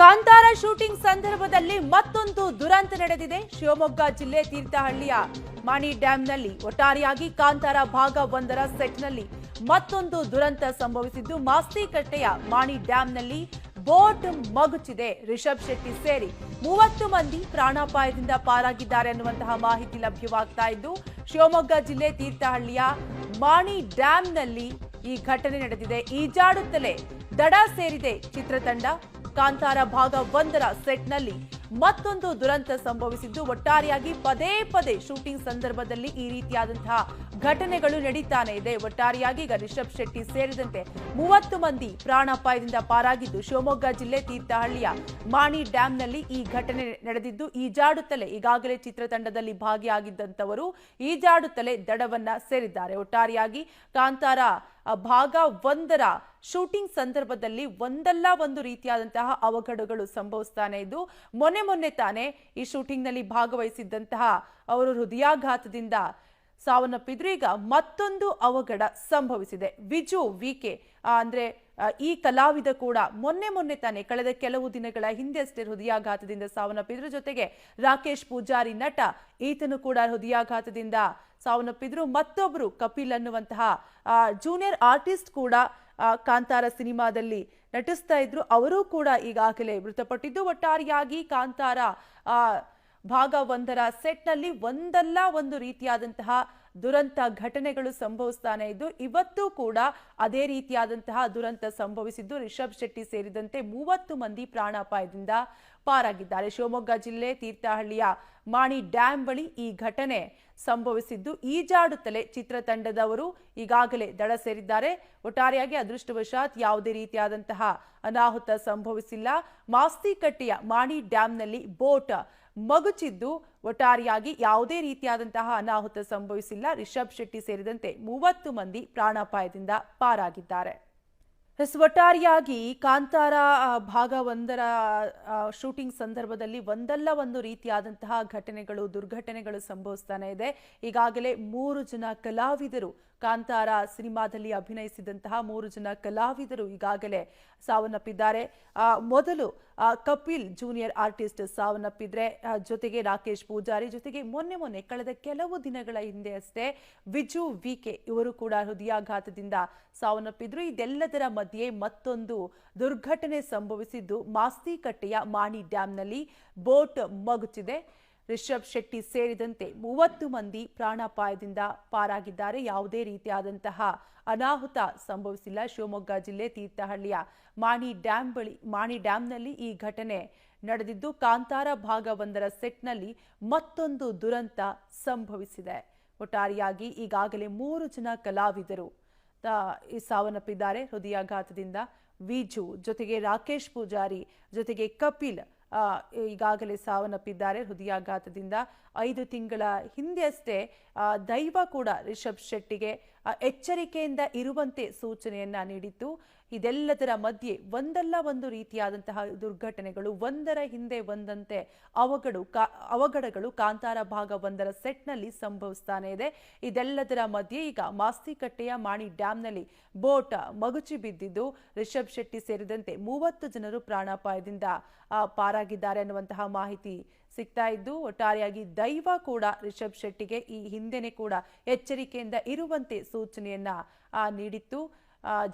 Kantara shooting ಸಂದರ್ಭದಲ್ಲಿ ಮತ್ತೊಂದು ದುರಂತ ನಡೆದಿದೆ. ಶಿವಮೊಗ್ಗ ಜಿಲ್ಲೆ ತೀರ್ಥಹಳ್ಳಿಯ ಮಾಣಿ ಡ್ಯಾಂನಲ್ಲಿ ಒಟ್ಟಾರೆಯಾಗಿ ಕಾಂತಾರ ಭಾಗ ಒಂದರ ಸೆಟ್ನಲ್ಲಿ ಮತ್ತೊಂದು ದುರಂತ ಸಂಭವಿಸಿದ್ದು. ಮಾಸ್ತಿಕಟ್ಟೆಯ ಮಾಣಿ ಡ್ಯಾಂನಲ್ಲಿ ಬೋಟ್ ಮಗುಚಿದೆ. ರಿಷಬ್ ಶೆಟ್ಟಿ ಸೇರಿ ಮೂವತ್ತು ಮಂದಿ ಪ್ರಾಣಾಪಾಯದಿಂದ ಪಾರಾಗಿದ್ದಾರೆ ಅನ್ನುವಂತಹ ಮಾಹಿತಿ ಲಭ್ಯವಾಗ್ತಾ ಇದ್ದು, ಶಿವಮೊಗ್ಗ ಜಿಲ್ಲೆ ತೀರ್ಥಹಳ್ಳಿಯ ಮಾಣಿ ಡ್ಯಾಂನಲ್ಲಿ ಈ ಘಟನೆ ನಡೆದಿದೆ. ಈಜಾಡುತ್ತಲೇ ದಡ ಸೇರಿದೆ ಚಿತ್ರತಂಡ. ಕಾಂತಾರ ಭಾಗ ಒಂದರ ಸೆಟ್ನಲ್ಲಿ ಮತ್ತೊಂದು ದುರಂತ ಸಂಭವಿಸಿದ್ದು ಒಟ್ಟಾರೆಯಾಗಿ ಪದೇ ಪದೇ ಶೂಟಿಂಗ್ ಸಂದರ್ಭದಲ್ಲಿ ಈ ರೀತಿಯಾದಂತಹ ಘಟನೆಗಳು ನಡೀತಾನೆ ಇದೆ. ಒಟ್ಟಾರೆಯಾಗಿ ಈಗ ರಿಷಬ್ ಶೆಟ್ಟಿ ಸೇರಿದಂತೆ ಮೂವತ್ತು ಮಂದಿ ಪ್ರಾಣಾಪಾಯದಿಂದ ಪಾರಾಗಿದ್ದು ಶಿವಮೊಗ್ಗ ಜಿಲ್ಲೆ ತೀರ್ಥಹಳ್ಳಿಯ ಮಾಣಿ ಡ್ಯಾಂನಲ್ಲಿ ಈ ಘಟನೆ ನಡೆದಿದ್ದು ಈಜಾಡುತ್ತಲೇ ಈಗಾಗಲೇ ಚಿತ್ರತಂಡದಲ್ಲಿ ಭಾಗಿಯಾಗಿದ್ದಂಥವರು ಈಜಾಡುತ್ತಲೇ ದಡವನ್ನ ಸೇರಿದ್ದಾರೆ. ಒಟ್ಟಾರೆಯಾಗಿ ಕಾಂತಾರ ಭಾಗ ಒಂದರ ಶೂಟಿಂಗ್ ಸಂದರ್ಭದಲ್ಲಿ ಒಂದಲ್ಲ ಒಂದು ರೀತಿಯಾದಂತಹ ಅವಘಡಗಳು ಸಂಭವಿಸ್ತಾನೆ ಇದ್ದು, ಮೊನ್ನೆ ಮೊನ್ನೆ ತಾನೇ ಈ ಶೂಟಿಂಗ್ನಲ್ಲಿ ಭಾಗವಹಿಸಿದ್ದಂತಹ ಅವರು ಹೃದಯಾಘಾತದಿಂದ ಸಾವನ್ನಪ್ಪಿದ್ರು. ಈಗ ಮತ್ತೊಂದು ಅವಘಡ ಸಂಭವಿಸಿದೆ. ವಿಜು ವಿಕೆ ಅಂದ್ರೆ ಈ ಕಲಾವಿದ ಕೂಡ ಮೊನ್ನೆ ಮೊನ್ನೆ ತಾನೇ ಕಳೆದ ಕೆಲವು ದಿನಗಳ ಹಿಂದೆ ಅಷ್ಟೇ ಹೃದಯಾಘಾತದಿಂದ ಸಾವನ್ನಪ್ಪಿದ್ರು. ಜೊತೆಗೆ ರಾಕೇಶ್ ಪೂಜಾರಿ ನಟ, ಈತನು ಕೂಡ ಹೃದಯಾಘಾತದಿಂದ ಸಾವನ್ನಪ್ಪಿದ್ರು. ಮತ್ತೊಬ್ರು ಕಪಿಲ್ ಅನ್ನುವಂತಹ ಜೂನಿಯರ್ ಆರ್ಟಿಸ್ಟ್ ಕೂಡ ಕಾಂತಾರ ಸಿನಿಮಾದಲ್ಲಿ ನಟಿಸ್ತಾ ಇದ್ರು. ಅವರು ಕೂಡ ಈಗಾಗಲೇ ಮೃತಪಟ್ಟಿದ್ದು. ಒಟ್ಟಾರೆಯಾಗಿ ಕಾಂತಾರ ಭಾಗ ಒಂದರ ಸೆಟ್ನಲ್ಲಿ ಒಂದಲ್ಲ ಒಂದು ರೀತಿಯಾದಂತಹ ದುರಂತ ಘಟನೆಗಳು ಸಂಭವಿಸ್ತಾನೆ ಇದ್ದು, ಇವತ್ತು ಕೂಡ ಅದೇ ರೀತಿಯಾದಂತಹ ದುರಂತ ಸಂಭವಿಸಿದ್ದು. ರಿಷಬ್ ಶೆಟ್ಟಿ ಸೇರಿದಂತೆ ಮೂವತ್ತು ಮಂದಿ ಪ್ರಾಣಾಪಾಯದಿಂದ ಪಾರಾಗಿದ್ದಾರೆ. ಶಿವಮೊಗ್ಗ ಜಿಲ್ಲೆ ತೀರ್ಥಹಳ್ಳಿಯ ಮಾಣಿ ಡ್ಯಾಂ ಬಳಿ ಈ ಘಟನೆ ಸಂಭವಿಸಿದ್ದು. ಈಜಾಡುತ್ತಲೇ ಚಿತ್ರತಂಡದವರು ಈಗಾಗಲೇ ದಡ ಸೇರಿದ್ದಾರೆ. ಒಟ್ಟಾರೆಯಾಗಿ ಅದೃಷ್ಟವಶಾತ್ ಯಾವುದೇ ರೀತಿಯಾದಂತಹ ಅನಾಹುತ ಸಂಭವಿಸಿಲ್ಲ. ಮಾಸ್ತಿಕಟ್ಟೆಯ ಮಾಣಿ ಡ್ಯಾಂನಲ್ಲಿ ಬೋಟ್ ಮಗುಚಿದ್ದು ಒಟ್ಟಾರಿಯಾಗಿ ಯಾವುದೇ ರೀತಿಯಾದಂತಹ ಅನಾಹುತ ಸಂಭವಿಸಿಲ್ಲ. ರಿಷಬ್ ಶೆಟ್ಟಿ ಸೇರಿದಂತೆ ಮೂವತ್ತು ಮಂದಿ ಪ್ರಾಣಾಪಾಯದಿಂದ ಪಾರಾಗಿದ್ದಾರೆ. ಒಟ್ಟಾರಿಯಾಗಿ ಕಾಂತಾರ ಭಾಗ ಒಂದರ ಶೂಟಿಂಗ್ ಸಂದರ್ಭದಲ್ಲಿ ಒಂದಲ್ಲ ಒಂದು ರೀತಿಯಾದಂತಹ ಘಟನೆಗಳು, ದುರ್ಘಟನೆಗಳು ಸಂಭವಿಸ್ತಾನೆ ಇದೆ. ಈಗಾಗಲೇ ಮೂರು ಜನ ಕಲಾವಿದರು ಕಾಂತಾರ ಸಿನಿಮಾದಲ್ಲಿ ಅಭಿನಯಿಸಿದಂತಹ ಮೂರು ಜನ ಕಲಾವಿದರು ಈಗಾಗಲೇ ಸಾವನ್ನಪ್ಪಿದ್ದಾರೆ. ಮೊದಲು ಕಪಿಲ್ ಜೂನಿಯರ್ ಆರ್ಟಿಸ್ಟ್ ಸಾವನ್ನಪ್ಪಿದ್ರೆ ಜೊತೆಗೆ ರಾಕೇಶ್ ಪೂಜಾರಿ ಜೊತೆಗೆ ಮೊನ್ನೆ ಮೊನ್ನೆ ಕಳೆದ ಕೆಲವು ದಿನಗಳ ಹಿಂದೆ ಅಷ್ಟೇ ವಿಜು ವಿಕೆ ಇವರು ಕೂಡ ಹೃದಯಾಘಾತದಿಂದ ಸಾವನ್ನಪ್ಪಿದ್ರು. ಇದೆಲ್ಲದರ ಮಧ್ಯೆ ಮತ್ತೊಂದು ದುರ್ಘಟನೆ ಸಂಭವಿಸಿದ್ದು ಮಾಸ್ತಿಕಟ್ಟೆಯ ಮಾಣಿ ಡ್ಯಾಂನಲ್ಲಿ ಬೋಟ್ ಮಗುಚಿದೆ. ರಿಷಬ್ ಶೆಟ್ಟಿ ಸೇರಿದಂತೆ ಮೂವತ್ತು ಮಂದಿ ಪ್ರಾಣಾಪಾಯದಿಂದ ಪಾರಾಗಿದ್ದಾರೆ. ಯಾವುದೇ ರೀತಿಯಾದಂತಹ ಅನಾಹುತ ಸಂಭವಿಸಿಲ್ಲ. ಶಿವಮೊಗ್ಗ ಜಿಲ್ಲೆ ತೀರ್ಥಹಳ್ಳಿಯ ಮಾಣಿ ಡ್ಯಾಂ ಬಳಿ, ಮಾಣಿ ಡ್ಯಾಂನಲ್ಲಿ ಈ ಘಟನೆ ನಡೆದಿದ್ದು, ಕಾಂತಾರ ಭಾಗ ಒಂದರ ಸೆಟ್ನಲ್ಲಿ ಮತ್ತೊಂದು ದುರಂತ ಸಂಭವಿಸಿದೆ. ಒಟ್ಟಾರೆಯಾಗಿ ಈಗಾಗಲೇ ಮೂರು ಜನ ಕಲಾವಿದರು ಈ ಸಾವನ್ನಪ್ಪಿದ್ದಾರೆ. ಹೃದಯಾಘಾತದಿಂದ ವಿಜು ಜೊತೆಗೆ ರಾಕೇಶ್ ಪೂಜಾರಿ ಜೊತೆಗೆ ಕಪಿಲ್ ಈಗಾಗಲೇ ಸಾವನ್ನಪ್ಪಿದ್ದಾರೆ. ಹೃದಯಾಘಾತದಿಂದ ಐದು ತಿಂಗಳ ಹಿಂದೆ ಅಷ್ಟೇ ದೈವ ಕೂಡ ರಿಷಬ್ ಶೆಟ್ಟಿಗೆ ಎಚ್ಚರಿಕೆಯಿಂದ ಇರುವಂತೆ ಸೂಚನೆಯನ್ನ ನೀಡಿತ್ತು ಇದೆಲ್ಲದರ ಮಧ್ಯೆ ಒಂದಲ್ಲ ಒಂದು ರೀತಿಯಾದಂತಹ ದುರ್ಘಟನೆಗಳು, ಒಂದರ ಹಿಂದೆ ಒಂದಂತೆ ಅವಘಡು ಅವಘಡಗಳು, ಕಾಂತಾರ ಭಾಗ ಒಂದರ ಸೆಟ್ನಲ್ಲಿ ಸಂಭವಿಸ್ತಾನೆ ಇದೆ. ಇದೆಲ್ಲದರ ಮಧ್ಯೆ ಈಗ ಮಾಸ್ತಿಕಟ್ಟೆಯ ಮಾಣಿ ಡ್ಯಾಂನಲ್ಲಿ ಬೋಟ್ ಮಗುಚಿ ಬಿದ್ದಿದ್ದು, ರಿಷಬ್ ಶೆಟ್ಟಿ ಸೇರಿದಂತೆ ಮೂವತ್ತು ಜನರು ಪ್ರಾಣಾಪಾಯದಿಂದ ಪಾರಾಗಿದ್ದಾರೆ ಅನ್ನುವಂತಹ ಮಾಹಿತಿ ಸಿಗ್ತಾ ಇದ್ದು ಒಟ್ಟಾರೆಯಾಗಿ ದೈವ ಕೂಡ ರಿಷಬ್ ಶೆಟ್ಟಿಗೆ ಈ ಹಿಂದೆನೆ ಕೂಡ ಎಚ್ಚರಿಕೆಯಿಂದ ಇರುವಂತೆ ಸೂಚನೆಯನ್ನ ನೀಡಿತ್ತು.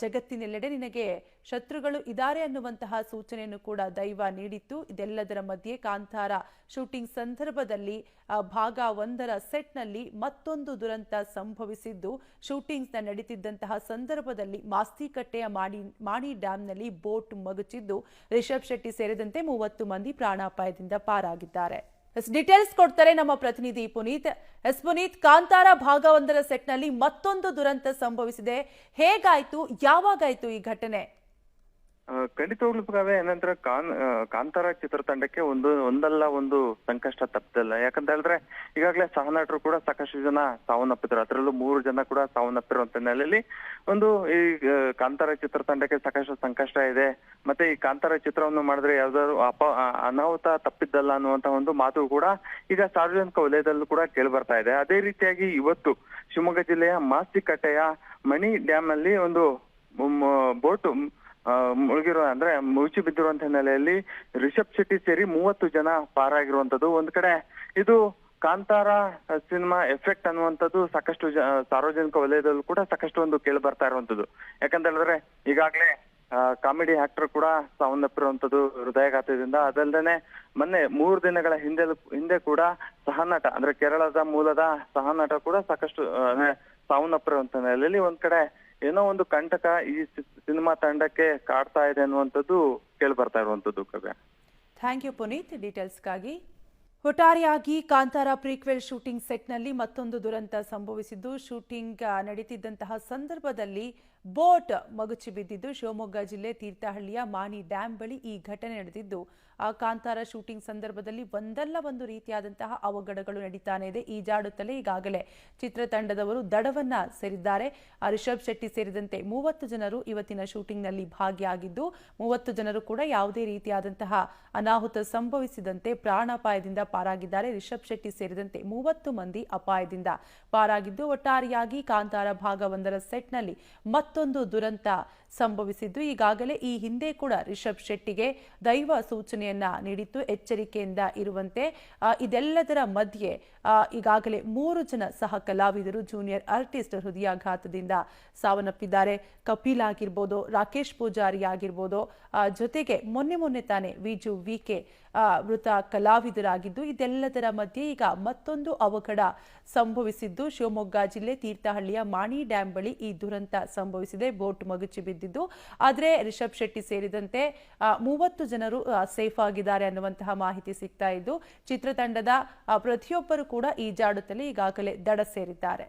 ಜಗತ್ತಿನೆಲ್ಲೆಡೆ ನಿನಗೆ ಶತ್ರುಗಳು ಇದ್ದಾರೆ ಅನ್ನುವಂತಹ ಸೂಚನೆಯನ್ನು ಕೂಡ ದೈವ ನೀಡಿತ್ತು. ಇದೆಲ್ಲದರ ಮಧ್ಯೆ ಕಾಂತಾರ ಶೂಟಿಂಗ್ ಸಂದರ್ಭದಲ್ಲಿ ಭಾಗ ಒಂದರ ಸೆಟ್ನಲ್ಲಿ ಮತ್ತೊಂದು ದುರಂತ ಸಂಭವಿಸಿದ್ದು ಶೂಟಿಂಗ್ಸ್ ನಡೀತಿದ್ದಂತಹ ಸಂದರ್ಭದಲ್ಲಿ ಮಾಸ್ತಿಕಟ್ಟೆಯ ಮಾಣಿ ಮಾಣಿ ಡ್ಯಾಂನಲ್ಲಿ ಬೋಟ್ ಮಗುಚಿದ್ದು, ರಿಷಬ್ ಶೆಟ್ಟಿ ಸೇರಿದಂತೆ ಮೂವತ್ತು ಮಂದಿ ಪ್ರಾಣಾಪಾಯದಿಂದ ಪಾರಾಗಿದ್ದಾರೆ. ಎಸ್ ಡೀಟೇಲ್ಸ್ ಕೊಡ್ತಾರೆ ನಮ್ಮ ಪ್ರತಿನಿಧಿ ಪುನೀತ್. ಎಸ್, ಪುನೀತ್, ಕಾಂತಾರ ಭಾಗ ಒಂದರ ಸೆಟ್ನಲ್ಲಿ ಮತ್ತೊಂದು ದುರಂತ ಸಂಭವಿಸಿದೆ. ಹೇಗಾಯ್ತು? ಯಾವಾಗಾಯ್ತು ಈ ಘಟನೆ? ಖಂಡಿತವಾಗ್ಲೂ ಕಾವ್ಯ ಏನಂದ್ರೆ ಕಾನ್ ಕಾಂತಾರ ಚಿತ್ರತಂಡಕ್ಕೆ ಒಂದು, ಒಂದಲ್ಲ ಒಂದು ಸಂಕಷ್ಟ ತಪ್ಪದಲ್ಲ. ಯಾಕಂತ ಹೇಳಿದ್ರೆ, ಈಗಾಗಲೇ ಸಹನಟರು ಕೂಡ ಸಾಕಷ್ಟು ಜನ ಸಾವನ್ನಪ್ಪಿದ್ರು. ಅದರಲ್ಲೂ ಮೂರು ಜನ ಕೂಡ ಸಾವನ್ನಪ್ಪಿರುವಂತ ಹಿನ್ನೆಲೆಯಲ್ಲಿ ಒಂದು ಈ ಕಾಂತಾರ ಚಿತ್ರತಂಡಕ್ಕೆ ಸಾಕಷ್ಟು ಸಂಕಷ್ಟ ಇದೆ. ಮತ್ತೆ ಈ ಕಾಂತಾರ ಚಿತ್ರವನ್ನು ಮಾಡಿದ್ರೆ ಯಾವ್ದಾದ್ರು ಅಪ ಅನಾಹುತ ತಪ್ಪಿದ್ದಲ್ಲ ಅನ್ನುವಂತ ಒಂದು ಮಾತು ಕೂಡ ಈಗ ಸಾರ್ವಜನಿಕ ವಲಯದಲ್ಲೂ ಕೂಡ ಕೇಳಿ ಬರ್ತಾ ಇದೆ. ಅದೇ ರೀತಿಯಾಗಿ ಇವತ್ತು ಶಿವಮೊಗ್ಗ ಜಿಲ್ಲೆಯ ಮಾಸ್ತಿಕಟ್ಟೆಯ ಮಣಿ ಡ್ಯಾಮ್ ಅಲ್ಲಿ ಒಂದು ಬೋಟ್ ಮುಳುಗಿರೋ ಅಂದ್ರೆ ಮುಚ್ಚಿ ಬಿದ್ದಿರುವಂತ ಹಿನ್ನೆಲೆಯಲ್ಲಿ ರಿಷಬ್ ಶೆಟ್ಟಿ ಸೇರಿ ಮೂವತ್ತು ಜನ ಪಾರಾಗಿರುವಂತದ್ದು ಒಂದ್ ಕಡೆ ಇದು ಕಾಂತಾರ ಸಿನಿಮಾ ಎಫೆಕ್ಟ್ ಅನ್ನುವಂಥದ್ದು ಸಾಕಷ್ಟು ಸಾರ್ವಜನಿಕ ವಲಯದಲ್ಲೂ ಕೂಡ ಸಾಕಷ್ಟು ಒಂದು ಕೇಳಿ ಬರ್ತಾ ಇರುವಂತದ್ದು ಯಾಕಂತ ಹೇಳಿದ್ರೆ ಈಗಾಗಲೇ ಕಾಮಿಡಿ ಆಕ್ಟರ್ ಕೂಡ ಸಾವನ್ನಪ್ಪಿರುವಂತದ್ದು ಹೃದಯಘಾತದಿಂದ. ಅದಲ್ಲದೆ ಮೊನ್ನೆ ಮೂರು ದಿನಗಳ ಹಿಂದೆ ಹಿಂದೆ ಕೂಡ ಸಹನಟ, ಅಂದ್ರೆ ಕೇರಳದ ಮೂಲದ ಸಹನಟ ಕೂಡ ಸಾಕಷ್ಟು ಸಾವನ್ನಪ್ಪಿರುವಂತ ನೆಲೆಯಲ್ಲಿ ಒಂದ್ ಕಡೆ ಏನೋ ಒಂದು ಕಂಟಕ ಈ ಸಿನಿಮಾ ತಂಡಕ್ಕೆ ಕಾಡ್ತಾ ಇದೆ ಅನ್ನುವಂಥದ್ದು ಕೇಳಿ ಬರ್ತಾ ಇರುವಂತದ್ದು ಕವ್ಯ. Thank you Puneeth. ಡೀಟೇಲ್ಸ್ಗಾಗಿ ಒಟ್ಟಾರೆಯಾಗಿ ಕಾಂತಾರ ಪ್ರೀಕ್ವೆಲ್ ಶೂಟಿಂಗ್ ಸೆಟ್ನಲ್ಲಿ ಮತ್ತೊಂದು ದುರಂತ ಸಂಭವಿಸಿದ್ದು. ಶೂಟಿಂಗ್ ನಡೀತಿದ್ದಂತಹ ಸಂದರ್ಭದಲ್ಲಿ ಬೋಟ್ ಮಗುಚಿ ಬಿದ್ದಿದ್ದು ಶಿವಮೊಗ್ಗ ಜಿಲ್ಲೆ ತೀರ್ಥಹಳ್ಳಿಯ ಮಾನಿ ಡ್ಯಾಂ ಬಳಿ ಈ ಘಟನೆ ನಡೆದಿದ್ದು, ಆ ಕಾಂತಾರ ಶೂಟಿಂಗ್ ಸಂದರ್ಭದಲ್ಲಿ ಒಂದಲ್ಲ ಒಂದು ರೀತಿಯಾದಂತಹ ಅವಘಡಗಳು ನಡೀತಾನೆ ಇದೆ. ಈಜಾಡುತ್ತಲೇ ಈಗಾಗಲೇ ಚಿತ್ರತಂಡದವರು ದಡವನ್ನ ಸೇರಿದ್ದಾರೆ. ರಿಷಬ್ ಶೆಟ್ಟಿ ಸೇರಿದಂತೆ ಮೂವತ್ತು ಜನರು ಇವತ್ತಿನ ಶೂಟಿಂಗ್ನಲ್ಲಿ ಭಾಗಿಯಾಗಿದ್ದು, ಮೂವತ್ತು ಜನರು ಕೂಡ ಯಾವುದೇ ರೀತಿಯಾದಂತಹ ಅನಾಹುತ ಸಂಭವಿಸಿದಂತೆ ಪ್ರಾಣಾಪಾಯದಿಂದ ಪಾರಾಗಿದ್ದಾರೆ. ರಿಷಬ್ ಶೆಟ್ಟಿ ಸೇರಿದಂತೆ ಮೂವತ್ತು ಮಂದಿ ಅಪಾಯದಿಂದ ಪಾರಾಗಿದ್ದು, ಒಟ್ಟಾರೆಯಾಗಿ ಕಾಂತಾರ ಭಾಗ ಒಂದರ ಸೆಟ್ನಲ್ಲಿ ಮತ್ತೊಂದು ದುರಂತ ಸಂಭವಿಸಿದ್ದು. ಈಗಾಗಲೇ ಈ ಹಿಂದೆ ಕೂಡ ರಿಷಬ್ ಶೆಟ್ಟಿಗೆ ದೈವ ಸೂಚನೆಯನ್ನ ನೀಡಿತ್ತು. ಎಚ್ಚರಿಕೆಯಿಂದ ಇರುವಂತೆ ಇದೆಲ್ಲದರ ಮಧ್ಯೆ ಈಗಾಗಲೇ ಮೂರು ಜನ ಸಹ ಕಲಾವಿದರು, ಜೂನಿಯರ್ ಆರ್ಟಿಸ್ಟ್ ಹೃದಯಾಘಾತದಿಂದ ಸಾವನ್ನಪ್ಪಿದ್ದಾರೆ. ಕಪಿಲ್ ಆಗಿರ್ಬೋದು, ರಾಕೇಶ್ ಪೂಜಾರಿ ಆಗಿರ್ಬೋದು ಜೊತೆಗೆ ಮೊನ್ನೆ ಮೊನ್ನೆ ತಾನೇ ವಿಜು ವಿಕೆ ಮೃತ ಕಲಾವಿದರಾಗಿದ್ದು, ಇದೆಲ್ಲದರ ಮಧ್ಯೆ ಈಗ ಮತ್ತೊಂದು ಅವಘಡ ಸಂಭವಿಸಿದ್ದು. ಶಿವಮೊಗ್ಗ ಜಿಲ್ಲೆ ತೀರ್ಥಹಳ್ಳಿಯ ಮಾಣಿ ಡ್ಯಾಂ ಬಳಿ ಈ ದುರಂತ ಸಂಭವಿಸಿದೆ. ಬೋಟ್ ಮಗುಚಿ ಬಿದ್ದಿದ್ದು. ಆದರೆ ರಿಷಬ್ ಶೆಟ್ಟಿ ಸೇರಿದಂತೆ ಮೂವತ್ತು ಜನರು ಸೇಫ್ ಆಗಿದ್ದಾರೆ ಅನ್ನುವಂತಹ ಮಾಹಿತಿ ಸಿಗ್ತಾ ಇದ್ದು, ಚಿತ್ರತಂಡದ ಪ್ರತಿಯೊಬ್ಬರು ಕೂಡ ಜಾಡುತ್ತಲೇ ಈಗಾಗಲೇ ದಡ ಸೇರಿದ್ದಾರೆ.